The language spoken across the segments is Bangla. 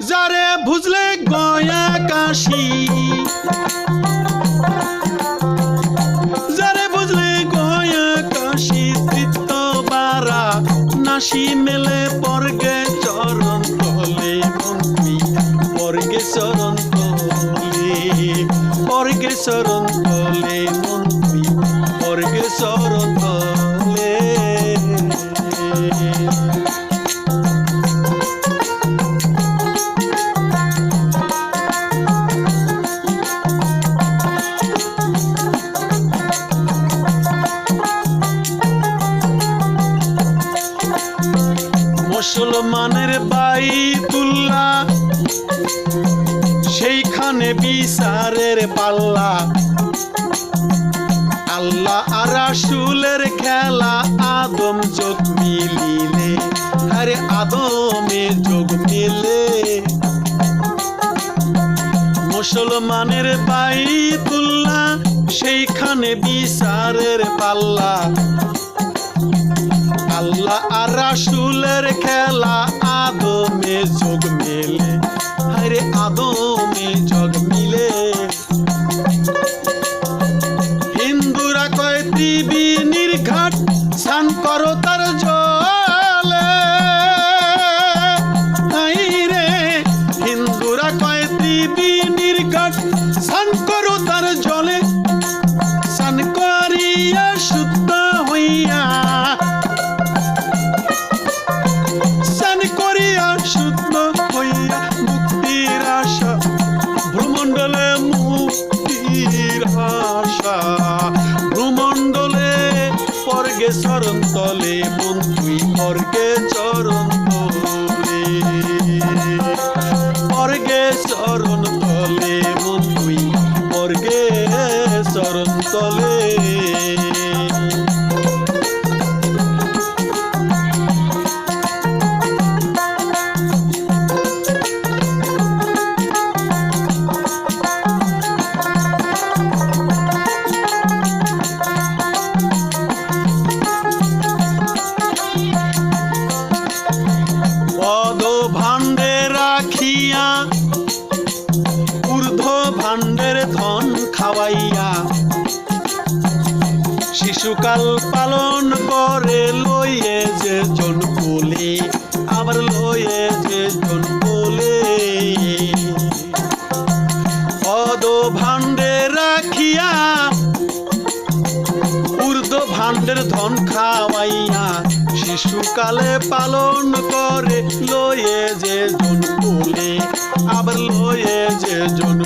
যারে বুঝলে গয়া কাশি। যারে বুঝলে গয়া কাশি তৃত্ব বারা নাশি মেলে পরগে সেইখানে বিচারের পাল্লা। আল্লাহ আর রাসূলের খেলা আদম যোগ মিলিলে, আরে আদমে যোগ মিলে। মুসলমানের বাইতুল্লাহ সেইখানে বিচারের পাল্লা। আল্লাহ আর রাসূলের খেলা আদমে যোগ মেলে আরে আদমে যোগ পর্গে চরণ তলে বন্ধুই পর্গে চরণ শিশুকাল পালন করে লইয়ে যে জন কোলে আবার লইয়ে যে জন কোলে পদ ভাণ্ডে রাখিয়া ঊর্ধ্ব ভাণ্ডের ধন খাওয়াইয়া শিশুকালে পালন করে লয়ে যে জন কোলে আবার লয়ে যে জন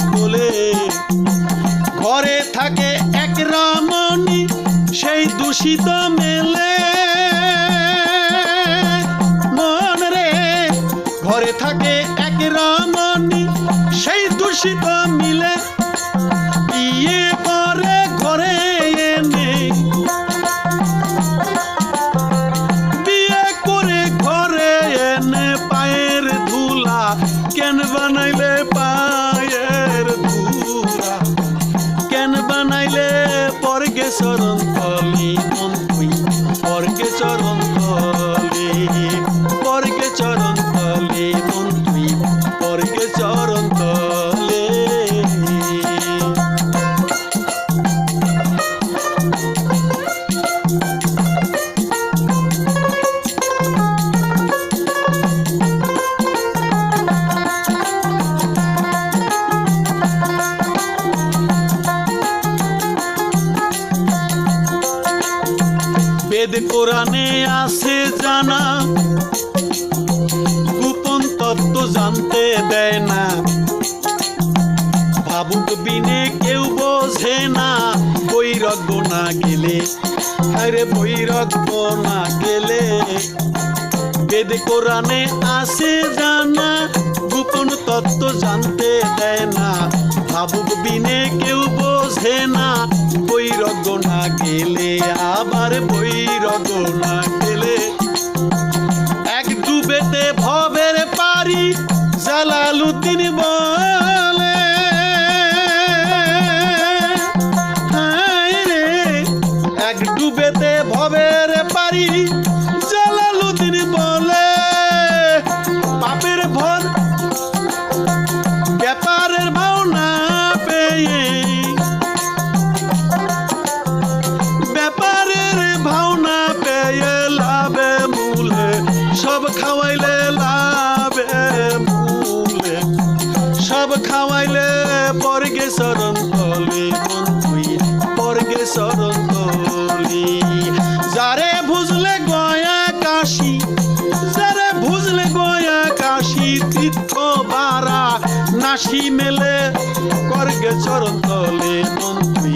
ঘরে থাকে এক রামানি সেই দূষিত বেদ কোরআনে আছে জানা। গোপন তত্ত্ব জানতে দেয় না। ভাবুক বিনে কেউ বোঝে না। বৈরাগ্য না গেলে আরে বৈরাগ্য না গেলে। বেদ কোরআনে আছে জানা, গোপন তত্ত্ব জানতে দেয় না। ভাবুক বিনে কেউ বোঝে না। বৈরাগ্য গেলে আবার বই না খেলে এক ডুবেতে ভবের পারি জালালুদ্দিন বলে। এক ডুবেতে ভবের পারি নাসি মেলে করগে চরণ তলে মন্ত্রী।